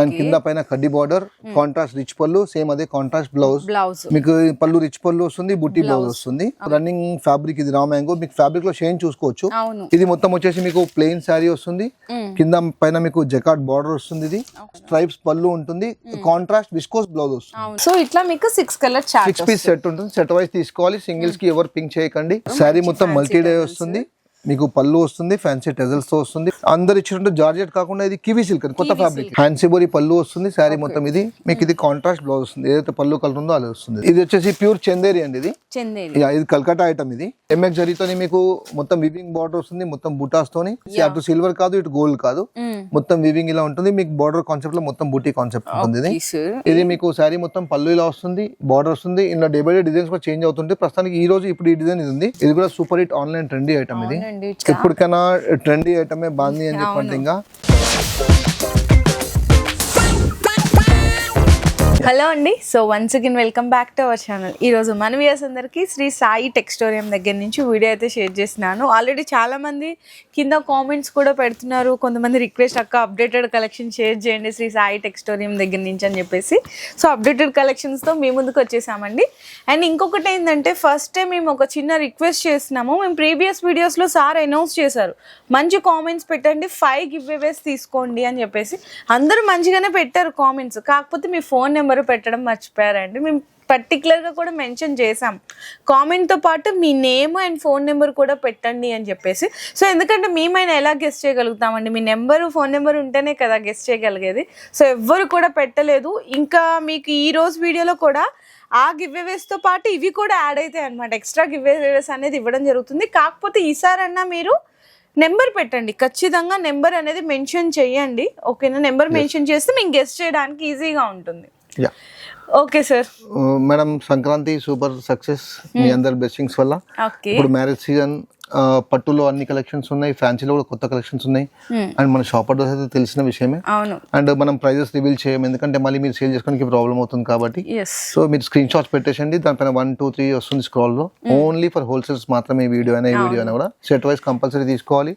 And కింద పైన కడ్డీ బార్డర్ కాంట్రాస్ట్ రిచ్ పళ్ళు సేమ్ అదే కాంట్రాస్ట్ బ్లౌజ్ బ్లౌజ్ మీకు పళ్ళు రిచ్ పళ్ళు వస్తుంది బుట్టి బ్లౌజ్ వస్తుంది. రన్నింగ్ ఫ్యాబ్రిక్ ఇది రా మ్యాంగో మీకు ఫ్యాబ్రిక్లో షేన్ చూసుకోవచ్చు. ఇది మొత్తం వచ్చేసి మీకు ప్లెయిన్ శారీ వస్తుంది. కింద పైన మీకు జకాట్ బార్డర్ వస్తుంది ఇది. స్ట్రైప్స్ పళ్ళు ఉంటుంది. కాంట్రాస్ట్ విస్కోస్ బ్లౌజ్ వస్తుంది. సో ఇట్లా మీకు six colour six piece set ఉంటుంది. సెట్ వైజ్ తీసుకోవాలి. సింగిల్స్కి ఎవరు పింక్ చేయకండి. శారీ మొత్తం మల్టీ డే వస్తుంది. మీకు పళ్ళు వస్తుంది ఫ్యాన్సీ టెజల్స్తో వస్తుంది. అందరు ఇచ్చినట్టు జార్జెట్ కాకుండా ఇది కివీ సిల్క్ కొత్త ఫ్యాబ్రిక్ ఫ్యాన్సీ బోరీ పళ్ళు వస్తుంది శారీ మొత్తం ఇది. మీకు ఇది కాంట్రాస్ట్ బ్లౌజ్ వస్తుంది. ఏదైతే పళ్ళు కలర్ ఉందో అది వస్తుంది. ఇది వచ్చేసి ప్యూర్ చందేరి అండి ఇది. ఇది కల్కటా ఐటమ్ ఇది. ఎంఎక్స్ జరీతోని మీకు మొత్తం వివింగ్ బార్డర్ వస్తుంది మొత్తం బుటాస్ తోని. అటు సిల్వర్ కాదు ఇటు గోల్డ్ కాదు. మ్మ్. మొత్తం వివింగ్ ఇలా ఉంటుంది. మీకు బార్డర్ కాన్సెప్ట్లో మొత్తం బూటీ కాన్సెప్ట్ ఉంటుంది ఇది. ఇది మీకు శారీ మొత్తం పళ్ళు ఇలా వస్తుంది బార్డర్ వస్తుంది. ఇందులో డే బై డే డిజైన్స్ కూడా చేంజ్ అవుతుంటే ప్రస్తుతానికి ఈ రోజు ఇప్పుడు ఈ డిజైన్ ఇది ఉంది. ఇది కూడా super hit online trendy item ఇది. అవునండి ఎప్పటికైనా ట్రెండీ ఐటమే బాగుంది అని చెప్పండి ఇంకా. హలో అండి. So once again welcome back to our channel ఈ రోజు మన వ్యూస్ అందరికీ శ్రీ సాయి టెక్స్టోరియం దగ్గర నుంచి వీడియో అయితే షేర్ చేస్తున్నాను. ఆల్రెడీ చాలా మంది కింద కామెంట్స్ కూడా పెడుతున్నారు. కొంతమంది రిక్వెస్ట్ అక్క అప్డేటెడ్ కలెక్షన్ షేర్ చేయండి శ్రీ సాయి టెక్స్టోరియం దగ్గర నుంచి అని చెప్పేసి. సో అప్డేటెడ్ కలెక్షన్స్తో మీ ముందుకు వచ్చేసామండి. అండ్ ఇంకొకటి ఏంటంటే ఫస్ట్ టైం మేము ఒక చిన్న రిక్వెస్ట్ చేసినాము మేము ప్రీవియస్ వీడియోస్లో సార్ అనౌన్స్ చేశారు. మంచి కామెంట్స్ పెట్టండి ఫైవ్ గివ్ అవేస్ తీసుకోండి అని చెప్పేసి. అందరూ మంచిగానే పెట్టారు కామెంట్స్ కాకపోతే మీ ఫోన్ నెంబర్ పెట్టడం మర్చిపోయారండి. మేము పర్టికులర్గా కూడా మెన్షన్ చేసాం కామెంట్తో పాటు మీ నేమ్ అండ్ ఫోన్ నెంబర్ కూడా పెట్టండి అని చెప్పేసి. సో ఎందుకంటే మేమైనా ఎలా గెస్ట్ చేయగలుగుతామండి? మీ నెంబర్ ఫోన్ నెంబర్ ఉంటేనే కదా గెస్ట్ చేయగలిగేది. సో ఎవ్వరు కూడా పెట్టలేదు. ఇంకా మీకు ఈ రోజు వీడియోలో కూడా ఆ గివ్తో పాటు ఇవి కూడా యాడ్ అవుతాయి అనమాట ఎక్స్ట్రా గివ్ అనేది ఇవ్వడం జరుగుతుంది. కాకపోతే ఈసారన్నా మీరు నెంబర్ పెట్టండి. ఖచ్చితంగా నెంబర్ అనేది మెన్షన్ చేయండి. ఓకేనా నెంబర్ మెన్షన్ చేస్తే మేము గెస్ట్ చేయడానికి ఈజీగా ఉంటుంది. Okay sir madam Sankranti super success మీ అందరి బ్లెస్సింగ్స్ వల్ల. ఇప్పుడు మ్యారేజ్ సీజన్ పట్టులో అన్ని కలెక్షన్స్ ఉన్నాయి ఫ్యాన్సీలో కూడా కొత్త కలెక్షన్స్ ఉన్నాయి. అండ్ మన షాప్ అడ్రస్ అయితే తెలిసిన విషయమే. అవును. అండ్ మనం ప్రైజెస్ రివీల్ చేయం ఎందుకంటే మళ్ళీ మీరు సేల్ చేసుకోవడానికి ప్రాబ్లం అవుతుంది కాబట్టి. సో మీరు స్క్రీన్ షాట్స్ పెట్టేసండి దానిపైన వన్ టూ త్రీ వస్తుంది స్క్రాల్లో. ఓన్లీ ఫర్ హోల్సేల్స్ మాత్రమే వీడియో అయినా వీడియో అయినా కూడా. సెట్ వైస్ కంపల్సరీ తీసుకోవాలి.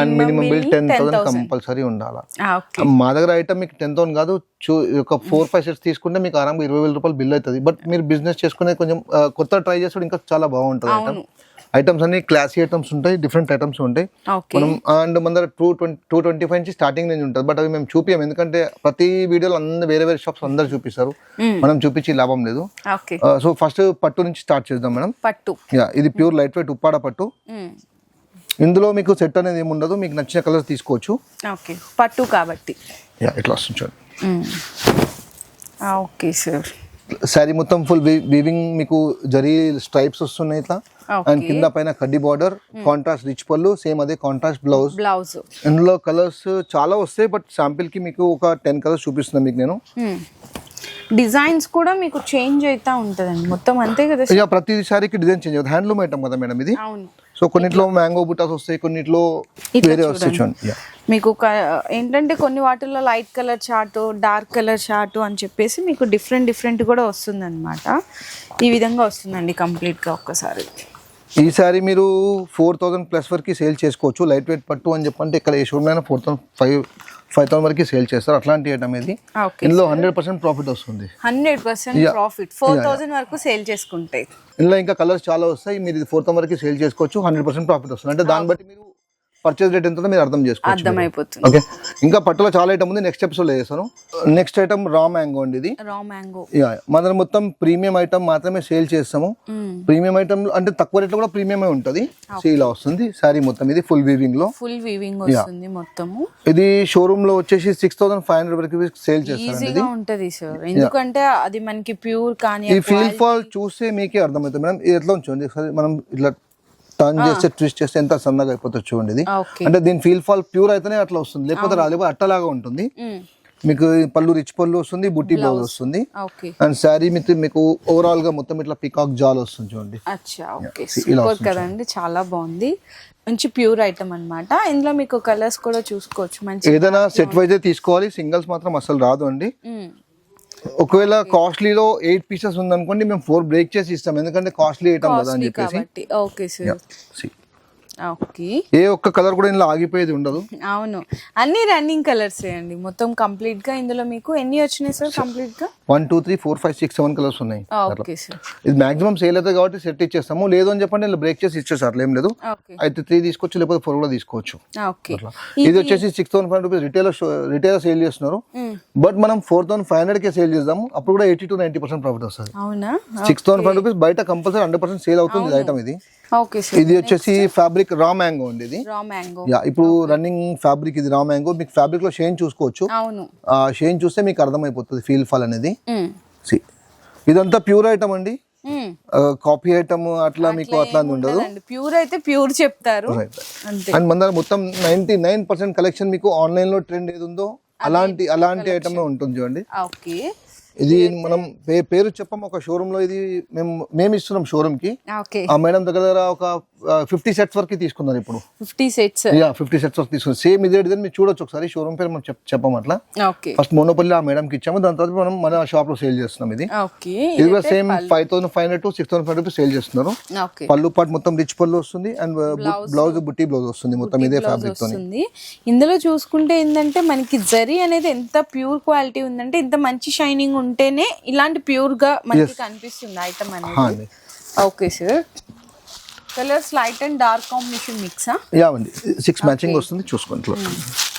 And minimum bill ten thousand compulsory ఉండాలి? మా దగ్గర ఐటమ్ మీకు టెన్ థౌసండ్ కాదు చూ ఒక ఫోర్ ఫైవ్ సెట్స్ తీసుకుంటే మీకు ఆరాంగా ఇరవై వేల రూపాయలు బిల్ అవుతుంది. బట్ మీరు బిజినెస్ చేసుకునే కొంచెం కొత్త ట్రై చేస్తే ఇంకా చాలా బాగుంటుంది ఐటమ్ ఐటమ్స్ అన్ని క్లాసీ ఐటమ్స్ ఉంటాయి డిఫరెంట్ ఐటమ్స్ ఉంటాయి. మనం అండ్ మన దగ్గర two twenty two twenty five నుంచి స్టార్టింగ్ నుంచి ఉంటుంది. బట్ అవి మేము చూపించాం ఎందుకంటే ప్రతి వీడియోలో అందరు వేరే వేరే షాప్స్ అందరు చూపిస్తారు. మనం చూపించి లాభం లేదు. సో ఫస్ట్ పట్టు నుంచి స్టార్ట్ చేద్దాం మేడం. పట్టు. ఇది ప్యూర్ లైట్ వెయిట్ ఉప్పాడ పట్టు. ఇందులో మీకు సెట్ అనేది ఏమి ఉండదు మీకు నచ్చిన కలర్ తీసుకోవచ్చు. ఓకే పట్టు కాబట్టి. యా ఇట్లా వస్తుంది చూడండి. ఓకే సార్ శారీ మొత్తం ఫుల్ వీవింగ్ మీకు జరీ స్ట్రైప్స్ వస్తున్నాయి ఇట్లా. అండ్ కింద పైన కడ్డీ బార్డర్ కాంట్రాస్ట్ రిచ్ పళ్ళు సేమ్ అదే కాంట్రాస్ట్ బ్లౌజ్ బ్లౌజ్ ఇందులో కలర్స్ చాలా వస్తాయి బట్ శాంపిల్కి మీకు ఒక టెన్ కలర్స్ చూపిస్తున్నాను మీకు నేను. డిజైన్స్ కూడా మీకు చేంజ్ అవుతా ఉంటుందండి. మొత్తం అంతే కదా ఇక ప్రతి సారీకి డిజైన్ చేంజ్ అవుతుంది. హ్యాండ్లూమ్ ఐటమ్ కదా మేడం ఇది. అవును. సో కొన్నిట్లో మ్యాంగో బుటాస్ వస్తాయి కొన్నిట్లో వేరే వస్తాయి చూడండి. మీకు ఏంటంటే కొన్ని వాటిల్లో light colour chart dark colour chart అని చెప్పేసి మీకు డిఫరెంట్ డిఫరెంట్ కూడా వస్తుంది ఈ విధంగా వస్తుందండి కంప్లీట్గా ఒక్కసారి. ఈ సారీ మీరు ఫోర్ థౌసండ్ ప్లస్ వరకు సేల్ చేసుకోవచ్చు. లైట్ వెయిట్ పట్టు అని చెప్పంటే ఇక్కడ ఏ షోరూమ్ అయినా four thousand five five thousand వరకు సేల్ చేస్తారు. అట్లాంటి ఐటమ్ ఇది ఇందులో హండ్రెడ్ పర్సెంట్ ప్రాఫిట్ వస్తుంది. Hundred percent. Profit four thousand వరకు సేల్ చేసుకుంటాయి ఇందులో ఇంకా కలర్స్ చాలా వస్తాయి. మీరు ఫోర్ థౌసండ్ వరకు సేల్ చేసుకోవచ్చు. హండ్రెడ్ పర్సెంట్ ప్రాఫిట్ వస్తుంది. అంటే దాన్ని బట్టి మీరు పర్చేస్ రేట్ ఎంత మీరు అర్థం చేసుకోవచ్చు అర్థమైపోతుంది. ఓకే ఇంకా పట్టులో చాలా ఐటమ్ ఉంది. నెక్స్ట్ ఎపిసోడ్ చేస్తాను. నెక్స్ట్ ఐటమ్ రా మ్యాంగో అండి ఇది. రా మ్యాంగో యా మన మొత్తం ప్రీమియం ఐటమ్ మాత్రమే సేల్ చేస్తాము. ప్రీమియం ఐటమ్ అంటే తక్కువ రేట్లో కూడా ప్రీమియమే ఉంటుంది. సో ఇలా వస్తుంది. సారీ మొత్తం ఇది ఫుల్ వీవింగ్లో. ఫుల్ వీవింగ్ వస్తుంది మొత్తము. ఇది షోరూమ్లో వచ్చేసి సిక్స్ థౌసండ్ ఫైవ్ హండ్రెడ్ వరకు సేల్ ఈజీగా ఉంటది సార్ ఎందుకంటే అది మనకి ప్యూర్ కానీ ఈ ఫీల్ ఫాల్ చూస్తే మీకే అర్థమవుతుంది. మేడం ఇది ఎట్లా ఉంచండి మనం ఇట్లా టర్న్ చేస్తే ట్విస్ట్ చేస్తే ఎంత సన్నగా అయిపోతుంది చూడండి ఇది అంటే దీని ఫీల్ ఫాల్ ప్యూర్ అయితేనే అట్లా వస్తుంది. లేకపోతే రాదు లేకపోతే అట్టలాగా ఉంటుంది. మీకు పళ్ళు రిచ్ పళ్ళు వస్తుంది బుట్టి బ్లౌజ్ వస్తుంది. అండ్ శారీ మీద మీకు ఓవరాల్గా మొత్తం ఇట్లా పికాక్ జాల్ వస్తుంది చూడండి. కదండి. చాలా బాగుంది. మంచి ప్యూర్ ఐటమ్ అన్నమాట. ఇందులో మీకు కలర్స్ కూడా చూసుకోవచ్చు. మంచి ఏదైనా సెట్ వైజే తీసుకోవాలి. సింగిల్స్ మాత్రం అసలు రాదు అండి. ఒకవేళ కాస్ట్లీలో ఎయిట్ పీసెస్ ఉందనుకోండి మేము ఫోర్ బ్రేక్ చేసి ఇస్తాం. ఎందుకంటే కాస్ట్లీ ఐటమ్ కదా అని చెప్పేసి. Okay sir. ఏ ఒక్క కలర్ కూడా ఇందులో ఆగిపోయేది ఉండదు. అవును. అన్ని రన్నింగ్ కలర్స్ అండి. మొత్తం కంప్లీట్గా ఇందులో మీకు ఎన్ని వచ్చినాయి సార్ కంప్లీట్గా? One two three four five six seven colours ఉన్నాయి. ఓకే సార్ ఇది మాక్సిమం సేల్ అవుతుంది కాబట్టి సెట్ ఇచ్చేస్తాము. లేదు అని చెప్పండి ఇలా బ్రేక్ చేసి ఇచ్చేసారు. ఏం లేదు. ఓకే అయితే త్రీ తీసుకోవచ్చు లేకపోతే ఫోర్ కూడా తీసుకోవచ్చు. ఇది వచ్చేసి six thousand five rupees retail retail sale చేస్తున్నారు. బట్ మనం ఫోర్ థౌసండ్ ఫైవ్ హండ్రెడ్ కే సేల్ చేద్దాము అప్పుడు కూడా eighty to ninety percent profit వస్తుంది. సిక్స్ థౌసండ్ ఫైవ్ రూపీస్ బయట కంపల్సరీ హండ్రెడ్ పర్సెంట్ సేల్ అవుతుంది ఐటమ్ ఇది. ఇది వచ్చేసి ఫ్యాబ్రిక్ రా మ్యాంగో అండి ఇది. రా మ్యాంగో యా ఇప్పుడు రన్నింగ్ ఫ్యాబ్రిక్ ఇది రా మ్యాంగో మీకు ఫ్యాబ్రిక్లో షేన్ చూసుకోవచ్చు. షేన్ చూస్తే మీకు అర్థమైపోతుంది ఫీల్ ఫాల్ అనేది. See. ఇదంతా ప్యూర్ ఐటమ్ అండి. మ్మ్. కాపీ ఐటమ్ అట్లా మీకు అట్లా ఉండదు. ప్యూర్ అయితే ప్యూర్ చెప్తారు. అండ్ మన మొత్తం నైన్టీ నైన్ పర్సెంట్ కలెక్షన్ మీకు ఆన్లైన్లో ట్రెండ్ ఏది ఉందో అలాంటి అలాంటి ఐటమ్ ఉంటుంది చూడండి. ఓకే ఇది మనం పేరు చెప్పం ఒక షోరూమ్లో ఇది మేము మేము ఇస్తున్నాం షోరూమ్కి ఆ మేడం దగ్గర దగ్గర ఒక ఫిఫ్టీ సెట్స్ వరకు తీసుకున్నారు ఇప్పుడు. Fifty sets yeah fifty sets వరకు తీసుకున్నారు. సేమ్ ఇదే డిజైన్ మీరు చూడొచ్చు ఒకసారి. షోరూమ్ పేరు మనం చెప్ చెప్పం అట్లా. ఫస్ట్ మోనోపల్లి ఆ మేడం కి ఇచ్చాము. దాని తర్వాత మనం మన షాప్లో సేల్ చేస్తున్నాం ఇది. ఇది కూడా same five thousand five hundred to six thousand five rupees sale చేస్తున్నారు. పళ్ళు పాటు మొత్తం రిచ్ పళ్ళు వస్తుంది. అండ్ బ్లౌజ్ బుట్టి బ్లౌజ్ వస్తుంది. మొత్తం ఇదే ఫ్యాబ్రిక్ వస్తుంది. ఇందులో చూసుకుంటే ఏంటంటే మనకి జరీ అనేది ఎంత ప్యూర్ క్వాలిటీ ఉందంటే ఇంత మంచి షైనింగ్ ఉంటేనే ఇలాంటి ప్యూర్గా మనకి కనిపిస్తుంది ఐటమ్ అనేది. Okay sir colours light and dark combination మిక్సా? Yeah అండి సిక్స్ మ్యాచింగ్ వస్తుంది చూసుకోండి.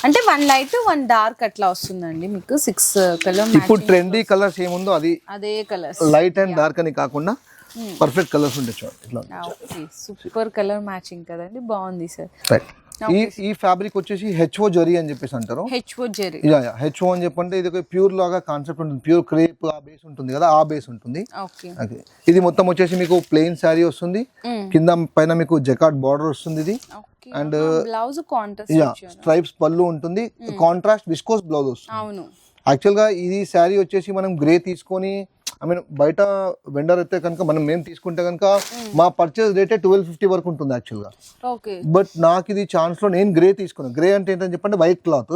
అంటే వన్ లైట్ వన్ డార్క్ అట్లా వస్తుందండి మీకు సిక్స్ కలర్ ఇప్పుడు ట్రెండీ కలర్స్ ఏముందో అది అదే కలర్స్. లైట్ అండ్ డార్క్ అని కాకుండా పర్ఫెక్ట్ కలర్స్ ఉంటాయి చూడండి సూపర్ కలర్ మ్యాచింగ్ కదండి బాగుంది సార్. రైట్ ఈ ఈ ఫ్యాబ్రిక్ వచ్చేసి హెచ్ఓ జరీ అని చెప్పేసి అంటారు. H O zari. Yeah yeah H O అని చెప్పంటే ఇది ఒక ప్యూర్ లాగా కాన్సెప్ట్ ఉంటుంది. ప్యూర్ క్రేప్ ఆ బేస్ ఉంటుంది కదా ఆ బేస్ ఉంటుంది. ఓకే. ఇది మొత్తం వచ్చేసి మీకు ప్లెయిన్ శారీ వస్తుంది. కింద పైన మీకు జకాట్ బార్డర్ వస్తుంది ఇది. Okay. And blouse contrast yeah stripes పళ్ళు ఉంటుంది. కాంట్రాస్ట్ విస్కోస్ బ్లౌజ్ వస్తుంది. అవును. యాక్చువల్గా ఇది శారీ వచ్చేసి మనం గ్రే తీసుకొని ఐ మీన్ బయట వెండర్ అయితే కనుక మనం మేము తీసుకుంటే కనుక మా పర్చేస్ రేటే ట్వెల్వ్ ఫిఫ్టీ వరకు ఉంటుంది యాక్చువల్గా బట్ నాకు ఇది ఛాన్స్లో నేను గ్రే తీసుకున్నాను గ్రే అంటే ఏంటని చెప్పంటే వైట్ క్లాత్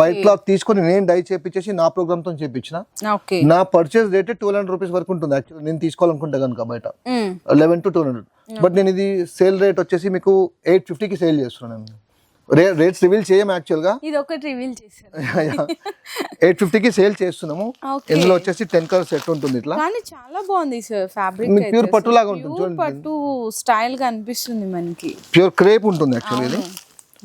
వైట్ క్లాత్ తీసుకొని నేను డై చేపించేసి నా ప్రోగ్రామ్తో చేపించిన. నా పర్చేస్ రేటే ట్వెల్వ్ హండ్రెడ్ రూపీస్ వరకు ఉంటుంది యాక్చువల్ నేను తీసుకోవాలనుకుంటే కనుక బయట. Eleven to twelve hundred but నేను ఇది సేల్ రేట్ వచ్చేసి మీకు ఎయిట్ ఫిఫ్టీకి సేల్ చేస్తున్నాను రేట్స్ రివీల్ చేయం యాక్చువల్గా. ఇది ఒకటి రివీల్ చేశారు. ఎయిట్ ఫిఫ్టీకి సేల్ చేస్తున్నాము. ఇందులో వచ్చేసి టెన్ కలర్ సెట్ ఉంటుంది ఇట్లా. కానీ చాలా బాగుంది సార్ ఫ్యాబ్రిక్ pure పట్టు లాగా ఉంటుంది ప్యూర్ పట్టు స్టైల్గా అనిపిస్తుంది మనకి. ప్యూర్ క్రేప్ ఉంటుంది యాక్చువల్లీ ఇది.